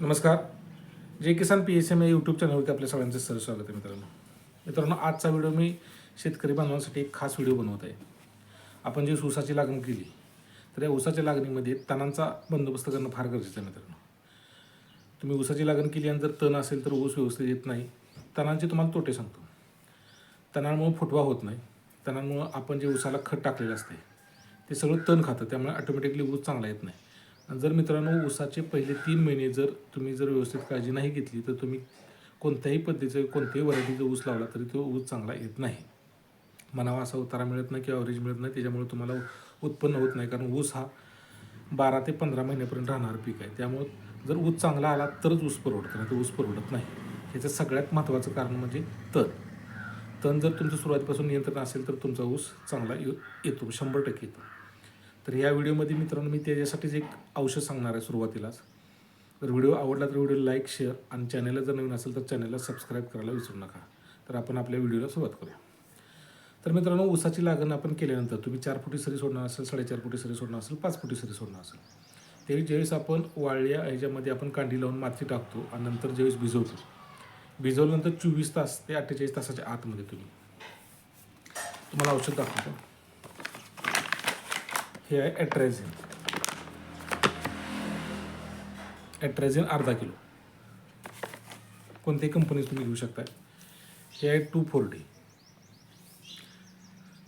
नमस्कार. जे Kisan P S M या यूट्यूब चॅनलवरती आपल्या सगळ्यांचं सर स्वागत आहे मित्रांनो. मित्रांनो आजचा व्हिडिओ मी शेतकरी बांधवांसाठी एक खास व्हिडिओ बनवत आहे. आपण जे ऊसाची लागण केली तर या ऊसाच्या लागणीमध्ये तणांचा बंदोबस्त करणं फार गरजेचं आहे मित्रांनो. तुम्ही ऊसाची लागण केली आणि जर तण असेल तर ऊस व्यवस्थित येत नाही तणांचे तुम्हाला तोटे सांगतो. तणांमुळे फुटवा होत नाही. तणांमुळं आपण जे ऊसाला खत टाकलेलं असते ते सगळं तण खातं त्यामुळे ऑटोमॅटिकली ऊस चांगला येत नाही. जर मित्रांनो ऊसाचे पहिले तीन महिने जर तुम्ही जर व्यवस्थित काळजी नाही घेतली तर तुम्ही कोणत्याही पद्धतीचं कोणत्याही व्हरायटीचा ऊस लावला तरी तो ऊस चांगला येत नाही. म्हणावा असा उतारा मिळत नाही किंवा अवरेज मिळत नाही त्याच्यामुळे तुम्हाला उत्पन्न होत नाही. कारण ऊस हा बारा ते पंधरा महिन्यापर्यंत राहणार पीक आहे. त्यामुळं जर ऊस चांगला आला तरच ऊस परवडतं नाही तर ऊस परवडत नाही. ह्याचं सगळ्यात महत्त्वाचं कारण म्हणजे तण. तण जर तुमचं सुरुवातीपासून नियंत्रण असेल तर तुमचा ऊस चांगला येतो शंभर टक्के येतो. तर या व्हिडिओमध्ये मित्रांनो मी त्याच्यासाठीच एक औषध सांगणार आहे सुरुवातीलाच. तर व्हिडिओ आवडला तर व्हिडिओ लाईक शेअर आणि चॅनलला जर नवीन असेल तर चॅनलला सबस्क्राईब करायला विसरू नका. तर आपण आपल्या व्हिडिओला सुरुवात करूया. तर मित्रांनो ऊसाची लागण आपण केल्यानंतर तुम्ही चार फुटी सरी सोडणार असेल साडेचार फुटी सरी सोडणार असेल पाच फुटी सरी सोडणार असेल. त्यावेळी ज्यावेळेस आपण वाळल्या ह्याच्यामध्ये आपण कांडी लावून माती टाकतो आणि नंतर ज्यावेळेस भिजवतो भिजवल्यानंतर चोवीस तास ते अठ्ठेचाळीस तासाच्या आतमध्ये तुम्ही तुम्हाला औषध दाखवतो. हे आहे ॲट्रेझिन ॲट्रॅझिन अर्धा किलो. कोणत्याही कंपनीत तुम्ही घेऊ शकता हे आहे two four D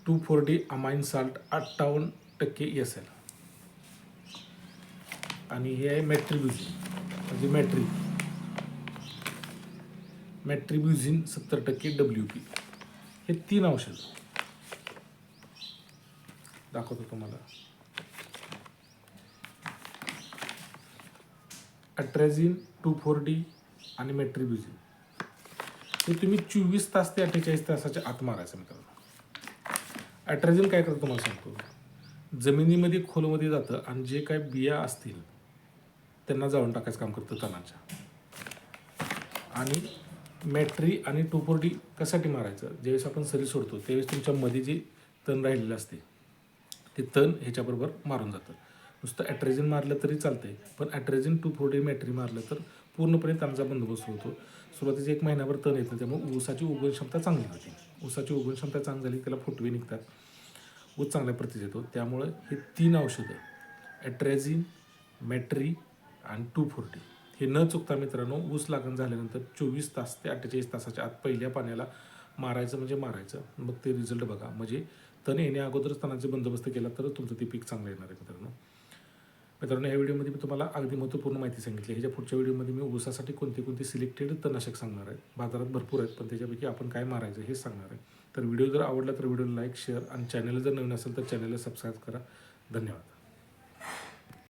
two four D amine salt अठ्ठावन्न टक्के एस एल आणि हे आहे मॅट्रिब्युझिन म्हणजे मॅट्री मॅट्रिब्युझिन सत्तर टक्के डब्ल्यू पी हे तीन औषधं. दाखवतो तुम्हाला. ॲट्रॅझिन टू फोर डी आणि मेट्रिब्युझिन. हे तुम्ही चोवीस तास ते अठ्ठेचाळीस तासाच्या आत मारायचं मित्रांनो ॲट्रॅझिन काय करतं तुम्हाला सांगतो? जमिनीमध्ये खोलमध्ये जातं आणि जे काय बिया असतील त्यांना जाळून टाकायचं काम करतं तणाच्या. आणि मॅट्री आणि टू फोर डी कशासाठी मारायचं? ज्यावेळेस आपण सरी सोडतो त्यावेळेस तुमच्या मध्ये जे तण राहिलेलं असते ते तण ह्याच्याबरोबर मारून जातं. नुसतं ॲट्रेझिन मारलं तरी चालतंय. पण ॲट्रेझिन टू फोर डी मॅट्री मारलं तर पूर्णपणे त्यांचा बंदोबस्त होतो. सुरुवातीचे एक महिन्याभर तण येतं त्यामुळे ऊसाची उगवण क्षमता चांगली होती. ऊसाची उगवण क्षमता चांगली झाली त्याला फुटवे निघतात. ऊस चांगल्या प्रतीत येतो. त्यामुळं हे तीन औषधं ॲट्रॅझिन मॅट्री आणि टू फोर डी. हे न चुकता मित्रांनो ऊस लागण झाल्यानंतर चोवीस तास ते अठ्ठेचाळीस तासाच्या आत पहिल्या पाण्याला मारायचं म्हणजे मारायचं. मग ते रिझल्ट बघा. म्हणजे तण येण्या अगोदरच तणाचे बंदोबस्त केला तर तुमचं ते पीक चांगलं येणार आहे मित्रांनो. मित्रांनो या व्हिडिओमध्ये मी तुम्हाला अगदी महत्त्वपूर्ण माहिती सांगितली. ह्याच्या पुढच्या व्हिडिओमध्ये मी ऊसासाठी कोणते कोणते सिलेक्टेड तणनाशक सांगणार आहे बाजारात भरपूर आहेत पण त्याच्यापैकी आपण काय मारायचं हे सांगणार आहे. तर व्हिडिओ जर आवडला तर व्हिडिओला लाईक शेअर आणि चॅनलला जर नवीन असेल तर चॅनलला सबस्क्राईब करा. धन्यवाद.